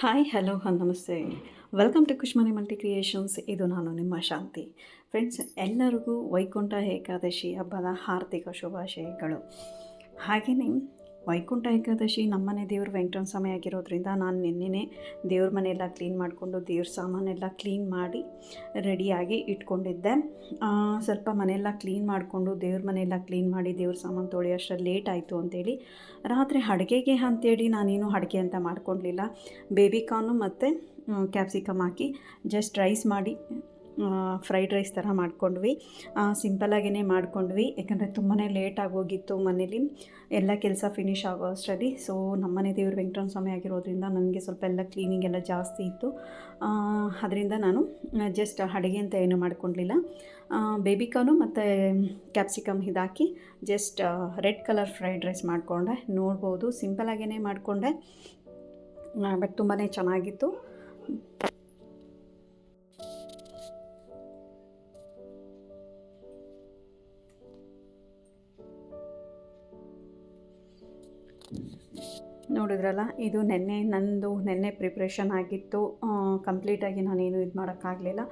Hi hello ನಮಸ್ತೆ. Welcome to Kushmani multi creations ಇದು ನಾನು ನಿಮ್ಮ ಶಾಂತಿ. ಫ್ರೆಂಡ್ಸ್ ಎಲ್ಲರಿಗೂ ವೈಕುಂಠ ಏಕಾದಶಿ ಹಬ್ಬದ ಹಾರ್ದಿಕ ಶುಭಾಶಯಗಳು. ಹಾಗೆಯೇ ವೈಕುಂಠ ಏಕಾದಶಿ ನಮ್ಮನೆ ದೇವ್ರ ವೆಂಕಟನ ಸ್ವಾಮಿ ಆಗಿರೋದ್ರಿಂದ ನಾನು ನಿನ್ನೆನೇ ದೇವ್ರ ಮನೆಯೆಲ್ಲ ಕ್ಲೀನ್ ಮಾಡಿಕೊಂಡು ದೇವ್ರ ಸಾಮಾನೆಲ್ಲ ಕ್ಲೀನ್ ಮಾಡಿ ರೆಡಿಯಾಗಿ ಇಟ್ಕೊಂಡಿದ್ದೆ. ಸ್ವಲ್ಪ ಮನೆಯೆಲ್ಲ ಕ್ಲೀನ್ ಮಾಡಿಕೊಂಡು ದೇವ್ರ ಮನೆಯೆಲ್ಲ ಕ್ಲೀನ್ ಮಾಡಿ ದೇವ್ರ ಸಾಮಾನು ತೊಳೆಯೋಷ್ಟರಲ್ಲಿ ಲೇಟ್ ಆಯಿತು ಅಂತೇಳಿ ರಾತ್ರಿ ಅಡುಗೆಗೆ ಅಂತೇಳಿ ನಾನೇನು ಅಡುಗೆ ಅಂತ ಮಾಡ್ಕೊಳ್ಲಿಲ್ಲ ಬೇಬಿಕಾರ್ನು ಮತ್ತು ಕ್ಯಾಪ್ಸಿಕಮ್ ಹಾಕಿ ಜಸ್ಟ್ ರೈಸ್ ಮಾಡಿ ಫ್ರೈಡ್ ರೈಸ್ ಥರ ಮಾಡ್ಕೊಂಡ್ವಿ. ಸಿಂಪಲಾಗೇ ಮಾಡ್ಕೊಂಡ್ವಿ. ಯಾಕಂದರೆ ತುಂಬಾ ಲೇಟ್ ಆಗೋಗಿತ್ತು ಮನೇಲಿ. ಎಲ್ಲ ಕೆಲಸ ಫಿನಿಷ್ ಆಗೋ ಅಷ್ಟರಲ್ಲಿ. ಸೊ ನಮ್ಮನೆ ದೇವರು ವೆಂಕಟರಮಣ ಸ್ವಾಮಿ ಆಗಿರೋದ್ರಿಂದ ನನಗೆ ಸ್ವಲ್ಪ ಎಲ್ಲ ಕ್ಲೀನಿಂಗ್ ಎಲ್ಲ ಜಾಸ್ತಿ ಇತ್ತು. ಅದರಿಂದ ನಾನು ಜಸ್ಟ್ ಅಡುಗೆ ಅಂತ ಏನು ಮಾಡ್ಕೊಳ್ಲಿಲ್ಲ ಬೇಬಿಕಾನು ಮತ್ತು capsicum ಇದಾಕಿ just red colour fried rice ಮಾಡಿಕೊಂಡೆ. ನೋಡ್ಬೋದು ಸಿಂಪಲಾಗೇ ಮಾಡಿಕೊಂಡೆ. ಬಟ್ ತುಂಬಾ ಚೆನ್ನಾಗಿತ್ತು. ನೋಡಿದ್ರಲ್ಲ, ಇದು ನೆನ್ನೆ ನಂದು ನೆನ್ನೆ ಪ್ರಿಪ್ರೇಷನ್ ಆಗಿತ್ತು. ಕಂಪ್ಲೀಟಾಗಿ ನಾನೇನು ಇದು ಮಾಡೋಕ್ಕಾಗಲಿಲ್ಲ.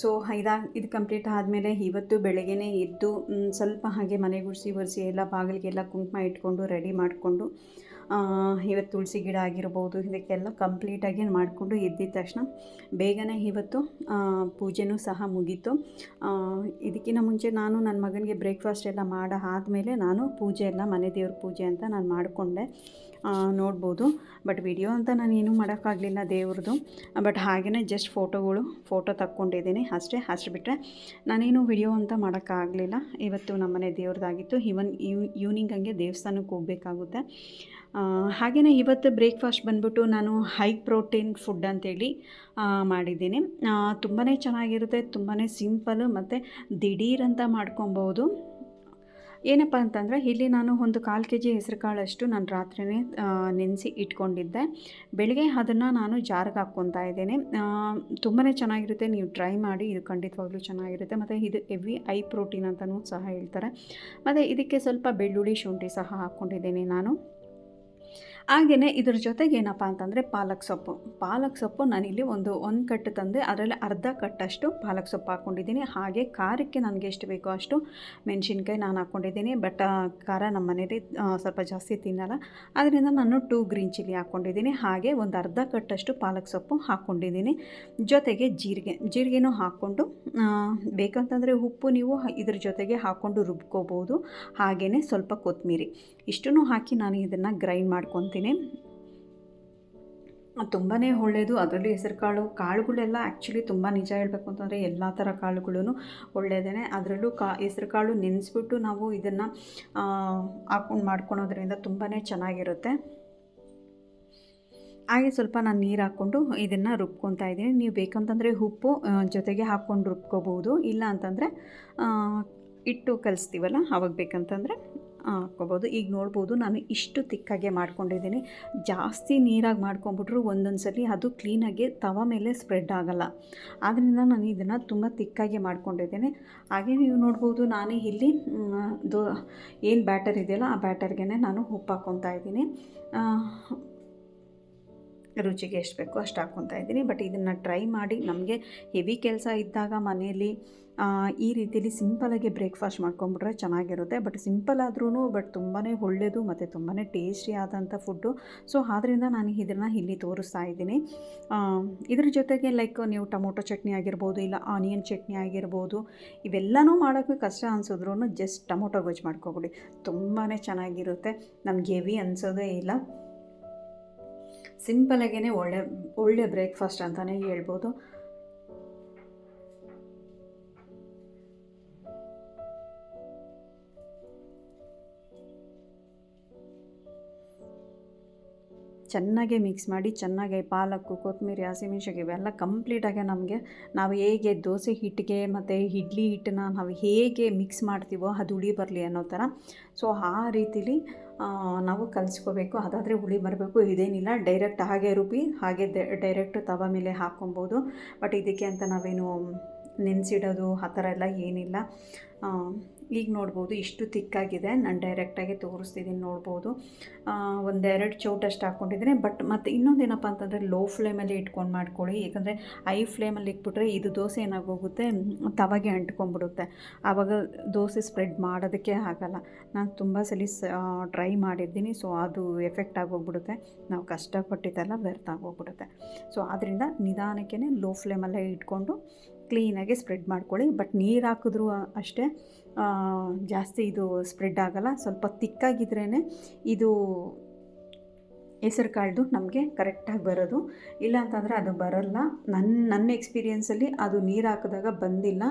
ಸೊ ಇದಾಗ ಇದು ಕಂಪ್ಲೀಟ್ ಆದಮೇಲೆ ಇವತ್ತು ಬೆಳಗ್ಗೆನೇ ಎದ್ದು ಸ್ವಲ್ಪ ಹಾಗೆ ಮನೆ ಗುಡಿಸಿ ಒರೆಸಿ ಎಲ್ಲ ಬಾಗಿಲಿಗೆಲ್ಲ ಕುಂಕುಮ ಇಟ್ಕೊಂಡು ರೆಡಿ ಮಾಡಿಕೊಂಡು ಇವತ್ತು ತುಳಸಿ ಗಿಡ ಆಗಿರ್ಬೋದು, ಇದಕ್ಕೆಲ್ಲ ಕಂಪ್ಲೀಟಾಗಿ ಮಾಡಿಕೊಂಡು ಎದ್ದಿದ ತಕ್ಷಣ ಬೇಗನೆ ಇವತ್ತು ಪೂಜೆನೂ ಸಹ ಮುಗೀತು. ಇದಕ್ಕಿಂತ ಮುಂಚೆ ನಾನು ನನ್ನ ಮಗನಿಗೆ ಬ್ರೇಕ್ಫಾಸ್ಟ್ ಎಲ್ಲ ಮಾಡೋ ಆದಮೇಲೆ ನಾನು ಪೂಜೆ ಎಲ್ಲ ಮನೆ ದೇವ್ರ ಪೂಜೆ ಅಂತ ನಾನು ಮಾಡಿಕೊಂಡೆ. ನೋಡ್ಬೋದು. ಬಟ್ ವಿಡಿಯೋ ಅಂತ ನಾನು ಏನೂ ಮಾಡೋಕ್ಕಾಗಲಿಲ್ಲ ದೇವ್ರದ್ದು ಬಟ್ ಹಾಗೆಯೇ ಜಸ್ಟ್ ಫೋಟೋಗಳು ಫೋಟೋ ತಕ್ಕೊಂಡಿದ್ದೀನಿ. ಅಷ್ಟೇ, ಅಷ್ಟು ಬಿಟ್ಟರೆ ನಾನೇನು ವಿಡಿಯೋ ಅಂತ ಮಾಡೋಕ್ಕಾಗಲಿಲ್ಲ. ಇವತ್ತು ನಮ್ಮನೆ ದೇವ್ರದ್ದಾಗಿತ್ತು. ಇವನ್ ಈವ್ನಿಂಗ್ ಹಂಗೆ ದೇವಸ್ಥಾನಕ್ಕೆ ಹೋಗಬೇಕಾಗುತ್ತೆ. ಹಾಗೆಯೇ ಇವತ್ತು ಬ್ರೇಕ್ಫಾಸ್ಟ್ ಬಂದ್ಬಿಟ್ಟು ನಾನು ಹೈ ಪ್ರೋಟೀನ್ ಫುಡ್ ಅಂತೇಳಿ ಮಾಡಿದ್ದೀನಿ. ತುಂಬಾ ಚೆನ್ನಾಗಿರುತ್ತೆ ತುಂಬಾ ಸಿಂಪಲ್ ಮತ್ತು ದಿಢೀರಂತ ಮಾಡ್ಕೊಬೋದು. ಏನಪ್ಪ ಅಂತಂದರೆ, ಇಲ್ಲಿ ನಾನು ಒಂದು ಕಾಲು ಕೆ ಜಿ ಹೆಸರು ಕಾಳಷ್ಟು ನಾನು ರಾತ್ರಿನೇ ನೆನೆಸಿ ಇಟ್ಕೊಂಡಿದ್ದೆ. ಬೆಳಗ್ಗೆ ಅದನ್ನು ನಾನು ಜಾರ್ಗೆ ಹಾಕ್ಕೊತಾ ಇದ್ದೇನೆ. ತುಂಬಾ ಚೆನ್ನಾಗಿರುತ್ತೆ, ನೀವು ಟ್ರೈ ಮಾಡಿ, ಇದು ಖಂಡಿತವಾಗ್ಲೂ ಚೆನ್ನಾಗಿರುತ್ತೆ. ಮತ್ತು ಇದು ಎವಿ ಐ ಪ್ರೋಟೀನ್ ಅಂತಲೂ ಸಹ ಹೇಳ್ತಾರೆ. ಮತ್ತು ಇದಕ್ಕೆ ಸ್ವಲ್ಪ ಬೆಳ್ಳುಳ್ಳಿ ಶುಂಠಿ ಸಹ ಹಾಕ್ಕೊಂಡಿದ್ದೀನಿ ನಾನು. ಹಾಗೆಯೇ ಇದ್ರ ಜೊತೆಗೆ ಏನಪ್ಪ ಅಂತಂದರೆ ಪಾಲಕ್ ಸೊಪ್ಪು. ಪಾಲಕ್ ಸೊಪ್ಪು ನಾನಿಲ್ಲಿ ಒಂದು ಒಂದು ಕಟ್ಟು ತಂದೆ, ಅದರಲ್ಲಿ ಅರ್ಧ ಕಟ್ಟಷ್ಟು ಪಾಲಕ್ ಸೊಪ್ಪು ಹಾಕ್ಕೊಂಡಿದ್ದೀನಿ ಹಾಗೆ ಖಾರಕ್ಕೆ ನನಗೆ ಎಷ್ಟು ಬೇಕೋ ಅಷ್ಟು ಮೆಣಸಿನ್ಕಾಯಿ ನಾನು ಹಾಕ್ಕೊಂಡಿದ್ದೀನಿ ಬಟ್ ಖಾರ ನಮ್ಮ ಮನೇಲಿ ಸ್ವಲ್ಪ ಜಾಸ್ತಿ ತಿನ್ನಲ್ಲ. ಅದರಿಂದ ನಾನು ಟೂ ಗ್ರೀನ್ ಚಿಲ್ಲಿ ಹಾಕ್ಕೊಂಡಿದ್ದೀನಿ ಹಾಗೆ ಒಂದು ಅರ್ಧ ಕಟ್ಟಷ್ಟು ಪಾಲಕ್ ಸೊಪ್ಪು ಹಾಕ್ಕೊಂಡಿದ್ದೀನಿ ಜೊತೆಗೆ ಜೀರಿಗೆ. ಜೀರಿಗೆನೂ ಹಾಕ್ಕೊಂಡು ಬೇಕಂತಂದರೆ ಉಪ್ಪು ನೀವು ಇದ್ರ ಜೊತೆಗೆ ಹಾಕ್ಕೊಂಡು ರುಬ್ಕೋಬೋದು. ಹಾಗೆಯೇ ಸ್ವಲ್ಪ ಕೊತ್ತಂಬರಿ ಇಷ್ಟನ್ನು ಹಾಕಿ ನಾನು ಇದನ್ನು ಗ್ರೈಂಡ್ ಮಾಡ್ಕೊತೀನಿ. ತುಂಬಾ ಒಳ್ಳೆಯದು ಅದರಲ್ಲಿ ಹೆಸರುಕಾಳು, ಕಾಳುಗಳೆಲ್ಲ ಆ್ಯಕ್ಚುಲಿ ತುಂಬ ನಿಜ ಹೇಳಬೇಕು ಅಂತಂದರೆ ಎಲ್ಲ ಥರ ಕಾಳುಗಳೂ ಒಳ್ಳೆಯದೇ ಅದರಲ್ಲೂ ಕಾ ಹೆಸರು ಕಾಳು ನೆನೆಸ್ಬಿಟ್ಟು ನಾವು ಇದನ್ನು ಹಾಕೊಂಡು ಮಾಡ್ಕೊಳೋದ್ರಿಂದ ತುಂಬಾ ಚೆನ್ನಾಗಿರುತ್ತೆ. ಹಾಗೆ ಸ್ವಲ್ಪ ನಾನು ನೀರು ಹಾಕ್ಕೊಂಡು ಇದನ್ನು ರುಬ್ಕೊತಾ ಇದ್ದೀನಿ. ನೀವು ಬೇಕಂತಂದರೆ ಉಪ್ಪು ಜೊತೆಗೆ ಹಾಕ್ಕೊಂಡು ರುಬ್ಕೋಬೋದು. ಇಲ್ಲ ಅಂತಂದರೆ ಇಟ್ಟು ಕಲಿಸ್ತೀವಲ್ಲ, ಅವಾಗ ಬೇಕಂತಂದರೆ. ಹಾಕ್ಕೋಬೋದು. ಈಗ ನೋಡ್ಬೋದು, ನಾನು ಇಷ್ಟು ತಿಕ್ಕಾಗೆ ಮಾಡ್ಕೊಂಡಿದ್ದೀನಿ. ಜಾಸ್ತಿ ನೀರಾಗಿ ಮಾಡ್ಕೊಂಬಿಟ್ರು ಒಂದೊಂದು ಸಲ ಅದು ಕ್ಲೀನಾಗಿ ತವ ಮೇಲೆ ಸ್ಪ್ರೆಡ್ ಆಗೋಲ್ಲ. ಆದ್ದರಿಂದ ನಾನು ಇದನ್ನು ತುಂಬ ತಿಕ್ಕಾಗೆ ಮಾಡ್ಕೊಂಡಿದ್ದೀನಿ. ಹಾಗೆ ನೀವು ನೋಡ್ಬೋದು, ನಾನು ಇಲ್ಲಿ ದೋ, ಏನು ಬ್ಯಾಟರ್ ಇದೆಯಲ್ಲ, ಆ ಬ್ಯಾಟರ್ಗೆ ನಾನು ಉಪ್ಪು ಹಾಕ್ಕೊತಾ ಇದ್ದೀನಿ. ರುಚಿಗೆ ಎಷ್ಟು ಬೇಕೋ ಅಷ್ಟು ಹಾಕ್ಕೊತಾ ಇದ್ದೀನಿ. ಬಟ್ ಇದನ್ನು ಟ್ರೈ ಮಾಡಿ ನಮಗೆ ಹೆವಿ ಕೆಲಸ ಇದ್ದಾಗ ಮನೆಯಲ್ಲಿ ಈ ರೀತಿಯಲ್ಲಿ ಸಿಂಪಲಾಗಿ ಬ್ರೇಕ್ಫಾಸ್ಟ್ ಮಾಡ್ಕೊಂಬಿಟ್ರೆ ಚೆನ್ನಾಗಿರುತ್ತೆ. ಬಟ್ ಸಿಂಪಲ್ ಆದ್ರೂ ಬಟ್ ತುಂಬಾ ಒಳ್ಳೆಯದು ಮತ್ತು ತುಂಬಾ ಟೇಸ್ಟಿ ಆದಂಥ ಫುಡ್ಡು. ಸೊ ಆದ್ದರಿಂದ ನಾನು ಇದನ್ನು ಇಲ್ಲಿ ತೋರಿಸ್ತಾ ಇದ್ದೀನಿ. ಇದ್ರ ಜೊತೆಗೆ ಲೈಕ್ ನೀವು ಟೊಮೊಟೊ ಚಟ್ನಿ ಆಗಿರ್ಬೋದು ಇಲ್ಲ ಆನಿಯನ್ ಚಟ್ನಿ ಆಗಿರ್ಬೋದು, ಇವೆಲ್ಲನೂ ಮಾಡೋಕ್ಕೆ ಕಷ್ಟ ಅನ್ಸಿದ್ರು ಜಸ್ಟ್ ಟೊಮೊಟೊ ಗೊಜ್ಜು ಮಾಡ್ಕೊಬಿಡಿ. ತುಂಬಾ ಚೆನ್ನಾಗಿರುತ್ತೆ. ನಮ್ಗೆ ಹೆವಿ ಅನಿಸೋದೇ ಇಲ್ಲ. ಸಿಂಪಲಾಗೇ ಒಳ್ಳೆ ಒಳ್ಳೆ ಬ್ರೇಕ್ಫಾಸ್ಟ್ ಅಂತಲೇ ಹೇಳ್ಬೋದು. ಚೆನ್ನಾಗಿ ಮಿಕ್ಸ್ ಮಾಡಿ, ಚೆನ್ನಾಗಿ ಪಾಲಕ್ಕು ಕೊತ್ತಂಬರಿ ಹಸಿಮೆಣ್ಸಿಗೆ ಇವೆಲ್ಲ ಕಂಪ್ಲೀಟಾಗಿ ನಮಗೆ ನಾವು ಹೇಗೆ ದೋಸೆ ಹಿಟ್ಟಿಗೆ ಮತ್ತು ಇಡ್ಲಿ ಹಿಟ್ಟನ್ನ ನಾವು ಹೇಗೆ ಮಿಕ್ಸ್ ಮಾಡ್ತೀವೋ ಅದು ಹುಳಿ ಬರಲಿ ಅನ್ನೋ ಥರ. ಸೊ ಆ ರೀತಿಲಿ ನಾವು ಕಲಿಸ್ಕೋಬೇಕು. ಅದಾದರೆ ಹುಳಿ ಬರಬೇಕು. ಇದೇನಿಲ್ಲ ಡೈರೆಕ್ಟ್ ಹಾಗೆ ರುಬ್ಬಿ, ಹಾಗೆ ಡೈರೆಕ್ಟ್ ತವ ಮೇಲೆ ಹಾಕ್ಕೊಬೋದು. ಬಟ್ ಇದಕ್ಕೆ ಅಂತ ನಾವೇನು ನೆನೆಸಿಡೋದು ಆ ಥರ ಎಲ್ಲ ಏನಿಲ್ಲ. ಈಗ ನೋಡ್ಬೋದು ಇಷ್ಟು ತಿಕ್ಕಾಗಿದೆ. ನಾನು ಡೈರೆಕ್ಟಾಗಿ ತೋರಿಸ್ತಿದ್ದೀನಿ ನೋಡ್ಬೋದು. ಒಂದೆರಡು ಚೌಟಷ್ಟು ಹಾಕ್ಕೊಂಡಿದ್ದೀನಿ ಬಟ್ ಮತ್ತು ಇನ್ನೊಂದೇನಪ್ಪ ಅಂತಂದರೆ ಲೋ ಫ್ಲೇಮಲ್ಲಿ ಇಟ್ಕೊಂಡು ಮಾಡ್ಕೊಳ್ಳಿ. ಏಕೆಂದರೆ ಐ ಫ್ಲೇಮಲ್ಲಿ ಇಟ್ಬಿಟ್ರೆ ಇದು ದೋಸೆ ಏನಾಗೋಗುತ್ತೆ? ತವಾಗೆ ಅಂಟ್ಕೊಂಡ್ಬಿಡುತ್ತೆ. ಆವಾಗ ದೋಸೆ ಸ್ಪ್ರೆಡ್ ಮಾಡೋದಕ್ಕೆ ಆಗಲ್ಲ. ನಾನು ತುಂಬ ಸಲ ಟ್ರೈ ಮಾಡಿದ್ದೀನಿ. ಸೊ ಅದು ಎಫೆಕ್ಟ್ ಆಗೋಗ್ಬಿಡುತ್ತೆ. ನಾವು ಕಷ್ಟಪಟ್ಟಿದ್ದೆಲ್ಲ ವ್ಯರ್ಥ ಆಗೋಗ್ಬಿಡುತ್ತೆ. ಸೊ ಆದ್ದರಿಂದ ನಿಧಾನಕ್ಕೆ ಲೋ ಫ್ಲೇಮಲ್ಲೇ ಇಟ್ಕೊಂಡು ಕ್ಲೀನಾಗಿ ಸ್ಪ್ರೆಡ್ ಮಾಡ್ಕೊಳ್ಳಿ. ಬಟ್ ನೀರು ಹಾಕಿದ್ರೂ ಅಷ್ಟೇ. ಜಾಸ್ತಿ ಇದು ಸ್ಪ್ರೆಡ್ ಆಗಲ್ಲ. ಸ್ವಲ್ಪ ತಿಕ್ಕಾಗಿದ್ರೇ ಇದು ಹೆಸರು ಕಾಳ್ದು ನಮಗೆ ಕರೆಕ್ಟಾಗಿ ಬರೋದು. ಇಲ್ಲ ಅಂತಂದರೆ ಅದು ಬರೋಲ್ಲ. ನನ್ನ ನನ್ನ ಎಕ್ಸ್ಪೀರಿಯೆನ್ಸಲ್ಲಿ ಅದು ನೀರು ಹಾಕಿದಾಗ ಬಂದಿಲ್ಲ.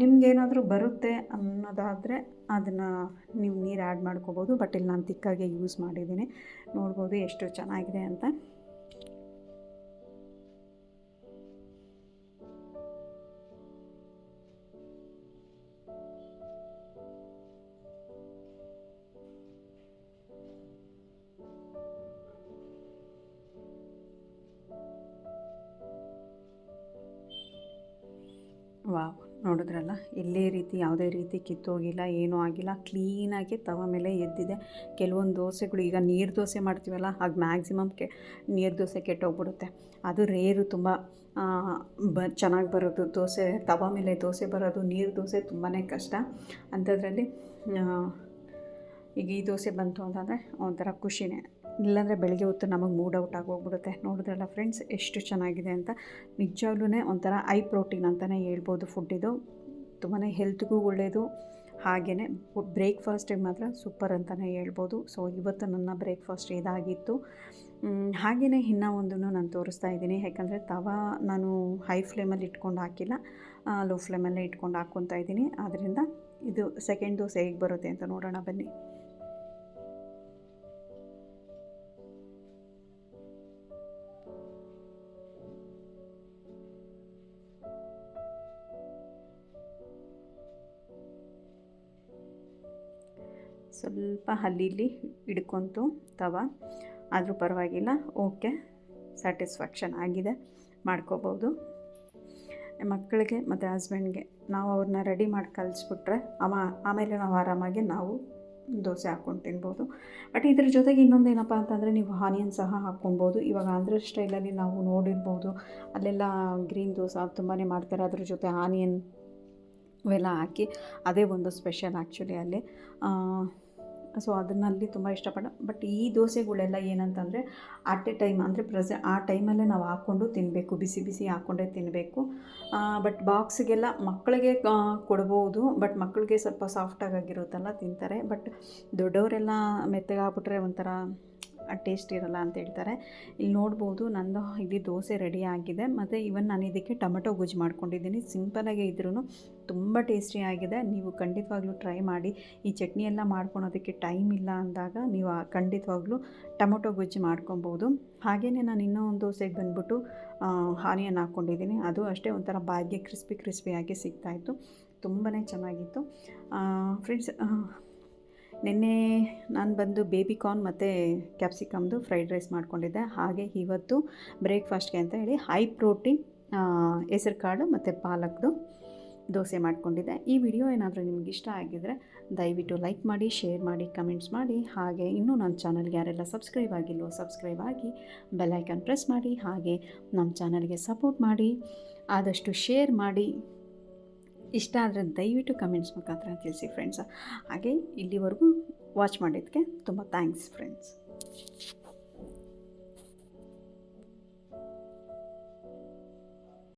ನಿಮಗೇನಾದರೂ ಬರುತ್ತೆ ಅನ್ನೋದಾದರೆ ಅದನ್ನು ನೀವು ನೀರು ಆ್ಯಡ್ ಮಾಡ್ಕೋಬೋದು. ಬಟ್ ಇಲ್ಲಿ ನಾನು ತಿಕ್ಕಾಗೆ ಯೂಸ್ ಮಾಡಿದ್ದೀನಿ. ನೋಡ್ಬೋದು ಎಷ್ಟು ಚೆನ್ನಾಗಿದೆ ಅಂತ. ವಾವ್, ನೋಡಿದ್ರಲ್ಲ? ಎಲ್ಲೇ ರೀತಿ, ಯಾವುದೇ ರೀತಿ ಕಿತ್ತೋಗಿಲ್ಲ, ಏನೂ ಆಗಿಲ್ಲ ಕ್ಲೀನಾಗಿ ತವ ಮೇಲೆ ಎದ್ದಿದೆ. ಕೆಲವೊಂದು ದೋಸೆಗಳು, ಈಗ ನೀರು ದೋಸೆ ಮಾಡ್ತೀವಲ್ಲ, ಆಗ ಮ್ಯಾಕ್ಸಿಮಮ್ ಕೆ, ನೀರು ದೋಸೆ ಕೆಟ್ಟೋಗ್ಬಿಡುತ್ತೆ. ಅದು ರೇರು ತುಂಬ ಬ, ಚೆನ್ನಾಗಿ ಬರೋದು. ದೋಸೆ, ತವ ಮೇಲೆ ದೋಸೆ ಬರೋದು, ನೀರು ದೋಸೆ ತುಂಬಾ ಕಷ್ಟ. ಅಂಥದ್ರಲ್ಲಿ ಈಗ ಈ ದೋಸೆ ಬಂತು ಅಂತಂದರೆ ಒಂಥರ ಖುಷಿನೇ. ಇಲ್ಲಾಂದರೆ ಬೆಳಗ್ಗೆ ಹೊತ್ತು ನಮಗೆ ಮೂಡ್ ಔಟ್ ಆಗೋಗ್ಬಿಡುತ್ತೆ ನೋಡಿದ್ರಲ್ಲ ಫ್ರೆಂಡ್ಸ್ ಎಷ್ಟು ಚೆನ್ನಾಗಿದೆ ಅಂತ. ನಿಜವಾಗ್ಲೂ ಒಂಥರ ಐ ಪ್ರೋಟೀನ್ ಅಂತಲೇ ಹೇಳ್ಬೋದು ಫುಡ್ ಇದು. ತುಂಬಾ ಹೆಲ್ತ್ಗೂ ಒಳ್ಳೆಯದು ಹಾಗೆಯೇ ಬ್ರೇಕ್ಫಾಸ್ಟಿಗೆ ಮಾತ್ರ ಸೂಪರ್ ಅಂತಲೇ ಹೇಳ್ಬೋದು. ಸೊ ಇವತ್ತು ನನ್ನ ಬ್ರೇಕ್ಫಾಸ್ಟ್ ಇದಾಗಿತ್ತು. ಹಾಗೆಯೇ ಇನ್ನೂ ಒಂದನ್ನು ನಾನು ತೋರಿಸ್ತಾ ಇದ್ದೀನಿ. ಯಾಕಂದರೆ ತವಾ ನಾನು ಹೈ ಫ್ಲೇಮಲ್ಲಿ ಇಟ್ಕೊಂಡು ಹಾಕಿಲ್ಲ. ಲೋ ಫ್ಲೇಮಲ್ಲೇ ಇಟ್ಕೊಂಡು ಹಾಕ್ಕೊತಾ ಇದ್ದೀನಿ. ಆದ್ದರಿಂದ ಇದು ಸೆಕೆಂಡ್ ದೋಸೆ ಹೇಗೆ ಬರುತ್ತೆ ಅಂತ ನೋಡೋಣ ಬನ್ನಿ. ಸ್ವಲ್ಪ ಹಲ್ಲಿಲಿ ಹಿಡ್ಕೊಂತು ತವ. ಆದರೂ ಪರವಾಗಿಲ್ಲ. ಓಕೆ. ಸ್ಯಾಟಿಸ್ಫ್ಯಾಕ್ಷನ್ ಆಗಿದೆ. ಮಾಡ್ಕೋಬೋದು. ಮಕ್ಕಳಿಗೆ ಮತ್ತು ಹಸ್ಬೆಂಡ್ಗೆ ನಾವು ಅವ್ರನ್ನ ರೆಡಿ ಮಾಡಿ ಕಲಿಸ್ಬಿಟ್ರೆ ಅಮ ಆಮೇಲೆ ನಾವು ಆರಾಮಾಗಿ ನಾವು ದೋಸೆ ಹಾಕ್ಕೊಂಡು ತಿನ್ಬೋದು. ಬಟ್ ಇದ್ರ ಜೊತೆಗೆ ಇನ್ನೊಂದು ಏನಪ್ಪ ಅಂತಂದರೆ ನೀವು ಆನಿಯನ್ ಸಹ ಹಾಕ್ಕೊಬೋದು. ಇವಾಗ ಆಂಧ್ರ ಸ್ಟೈಲಲ್ಲಿ ನಾವು ನೋಡಿರ್ಬೋದು. ಅಲ್ಲೆಲ್ಲ ಗ್ರೀನ್ ದೋಸೆ ತುಂಬಾ ಮಾಡ್ತಾರೆ. ಅದ್ರ ಜೊತೆ ಆನಿಯನ್ ಇವೆಲ್ಲ ಹಾಕಿ. ಅದೇ ಒಂದು ಸ್ಪೆಷಲ್ ಆ್ಯಕ್ಚುಲಿ ಅಲ್ಲಿ. ಸೊ ಅದನ್ನಲ್ಲಿ ತುಂಬ ಇಷ್ಟಪಡ, ಬಟ್ ಈ ದೋಸೆಗಳೆಲ್ಲ ಏನಂತಂದರೆ ಅಟ್ ಎ ಟೈಮ್ ಅಂದರೆ ಪ್ರೆಸೆ ಆ ಟೈಮಲ್ಲೇ ನಾವು ಹಾಕ್ಕೊಂಡು ತಿನ್ನಬೇಕು ಬಿಸಿ ಬಿಸಿ ಹಾಕ್ಕೊಂಡೇ ತಿನ್ನಬೇಕು ಬಟ್ ಬಾಕ್ಸ್ಗೆಲ್ಲ ಮಕ್ಕಳಿಗೆ ಕೊಡ್ಬೋದು ಬಟ್ ಮಕ್ಕಳಿಗೆ ಸ್ವಲ್ಪ ಸಾಫ್ಟಾಗಿರುತ್ತಲ್ಲ ತಿಂತಾರೆ. ಬಟ್ ದೊಡ್ಡವರೆಲ್ಲ ಮೆತ್ತಗಾಗ್ಬಿಟ್ರೆ ಒಂಥರ ಟೇಸ್ಟ್ ಇರಲ್ಲ ಅಂತ ಹೇಳ್ತಾರೆ. ಇಲ್ಲಿ ನೋಡ್ಬೋದು ನಂದು ಇಲ್ಲಿ ದೋಸೆ ರೆಡಿ ಆಗಿದೆ. ಮತ್ತು ಇವನ್ ನಾನು ಇದಕ್ಕೆ ಟೊಮೆಟೊ ಗೊಜ್ಜು ಮಾಡ್ಕೊಂಡಿದ್ದೀನಿ. ಸಿಂಪಲಾಗೇ ಇದ್ರೂ ತುಂಬ ಟೇಸ್ಟಿಯಾಗಿದೆ ನೀವು ಖಂಡಿತವಾಗ್ಲೂ ಟ್ರೈ ಮಾಡಿ. ಈ ಚಟ್ನಿ ಎಲ್ಲ ಮಾಡ್ಕೊಳೋದಕ್ಕೆ ಟೈಮ್ ಇಲ್ಲ ಅಂದಾಗ ನೀವು ಖಂಡಿತವಾಗ್ಲೂ ಟೊಮೊಟೊ ಗೊಜ್ಜು ಮಾಡ್ಕೊಬೋದು. ಹಾಗೆಯೇ ನಾನು ಇನ್ನೂ ಒಂದು ದೋಸೆಗೆ ಬಂದ್ಬಿಟ್ಟು ಆನಿಯನ್ ಹಾಕ್ಕೊಂಡಿದ್ದೀನಿ. ಅದು ಅಷ್ಟೇ ಒಂಥರ ಬಾಯಿಗೆ ಕ್ರಿಸ್ಪಿ ಕ್ರಿಸ್ಪಿಯಾಗಿ ಸಿಗ್ತಾಯಿತ್ತು ತುಂಬಾ ಚೆನ್ನಾಗಿತ್ತು. ಫ್ರೆಂಡ್ಸ್ ನಿನ್ನೆ ನಾನು ಬಂದು ಬೇಬಿ ಕಾರ್ನ್ ಮತ್ತು ಕ್ಯಾಪ್ಸಿಕಮ್ದು ಫ್ರೈಡ್ ರೈಸ್ ಮಾಡ್ಕೊಂಡಿದ್ದೆ. ಹಾಗೆ ಇವತ್ತು ಬ್ರೇಕ್ಫಾಸ್ಟ್ಗೆ ಅಂತ ಹೇಳಿ ಹೈ ಪ್ರೋಟೀನ್ ಹೆಸರು ಕಾಳು ಮತ್ತು ಪಾಲಕ್ದು ದೋಸೆ ಮಾಡ್ಕೊಂಡಿದ್ದೆ. ಈ ವಿಡಿಯೋ ಏನಾದರೂ ನಿಮ್ಗೆ ಇಷ್ಟ ಆಗಿದ್ದರೆ ದಯವಿಟ್ಟು ಲೈಕ್ ಮಾಡಿ ಶೇರ್ ಮಾಡಿ ಕಮೆಂಟ್ಸ್ ಮಾಡಿ. ಹಾಗೆ ಇನ್ನೂ ನನ್ನ ಚಾನಲ್ಗೆ ಯಾರೆಲ್ಲ ಸಬ್ಸ್ಕ್ರೈಬ್ ಆಗಿಲ್ವೋ ಸಬ್ಸ್ಕ್ರೈಬ್ ಆಗಿ ಬೆಲ್ಲೈಕನ್ ಪ್ರೆಸ್ ಮಾಡಿ. ಹಾಗೆ ನಮ್ಮ ಚಾನಲ್ಗೆ ಸಪೋರ್ಟ್ ಮಾಡಿ. ಆದಷ್ಟು ಶೇರ್ ಮಾಡಿ. ಇಷ್ಟ ಆದರೆ ದಯವಿಟ್ಟು ಕಮೆಂಟ್ಸ್ ಮುಖಾಂತರ ತಿಳಿಸಿ ಫ್ರೆಂಡ್ಸ್ ಹಾಗೆ ಇಲ್ಲಿವರೆಗೂ ವಾಚ್ ಮಾಡಿದ್ದಕ್ಕೆ ತುಂಬ ಥ್ಯಾಂಕ್ಸ್ ಫ್ರೆಂಡ್ಸ್